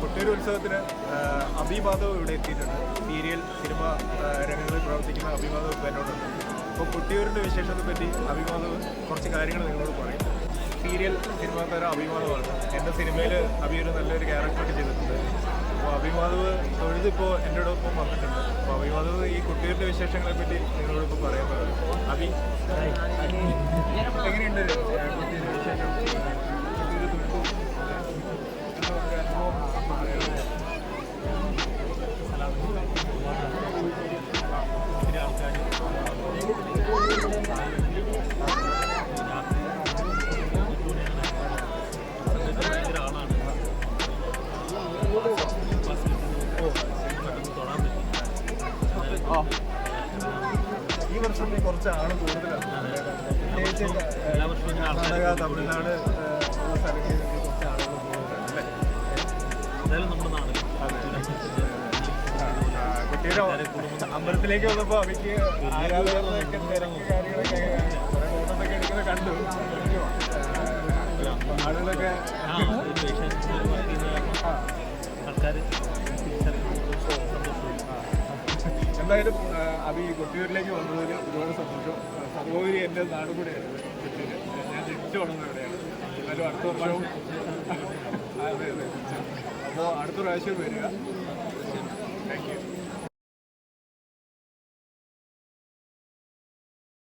കൊട്ടിയൂർ ഉത്സവത്തിന് അഭിവാദവ് ഇവിടെ എത്തിയിട്ടുണ്ട്. സീരിയൽ സിനിമ രംഗങ്ങളിൽ പ്രവർത്തിക്കുന്ന അഭിവാദവ് ഇപ്പോൾ എന്നോടുണ്ട്. അപ്പോൾ കൊട്ടിയൂരിന്റെ വിശേഷത്തെ പറ്റി അഭിവാദവ് കുറച്ച് കാര്യങ്ങൾ നിങ്ങളോട് പറയും. സീരിയൽ സിനിമാ തരം അഭിവാദമാണ്. എന്റെ സിനിമയിൽ അഭി ഒരു നല്ലൊരു ക്യാരക്ടറൊക്കെ ചെയ്തിട്ടുണ്ട്. അപ്പോൾ അഭിവാദവ് തൊഴുതിപ്പോൾ എന്റെ ഒപ്പം വന്നിട്ടുണ്ട്. അപ്പോൾ അഭിവാദവ് ഈ കുട്ടികളുടെ വിശേഷങ്ങളെ പറ്റി നിങ്ങളോട് ഇപ്പോൾ പറയാൻ പറഞ്ഞു അഭി എങ്ങനെയുണ്ട് കുട്ടിയുടെ വിശേഷം? വർഷം കുറച്ച് ആൾ കൂടുതലാണ് പ്രത്യേകിച്ച് കർണാടക തമിഴ്നാട് സ്ഥലങ്ങളിൽ കുറച്ച് ആളുകൾ കൂടുതലാണ് കുട്ടിയുടെ അമ്പലത്തിലേക്ക് വന്നപ്പോൾ അവയ്ക്ക് ആരാധകരൊക്കെ തിരക്ക് കാര്യങ്ങളൊക്കെ കുറേ ഫോട്ടോസൊക്കെ എടുക്കുന്നത് കണ്ടു ആളുകളൊക്കെ ആൾക്കാർ എന്തായാലും അത് അഭി കൊട്ടിയൂരിലേക്ക് വന്നതിൽ ഒരുപാട് സന്തോഷം. സഹോദരി എന്റെ നാട് കൂടെയാണ് ഞാൻ ജനിച്ചു വളർന്നത് ഇവിടെയാണ് എന്നാലും അടുത്ത വർഷവും അപ്പോൾ അടുത്ത പ്രാവശ്യം വരിക.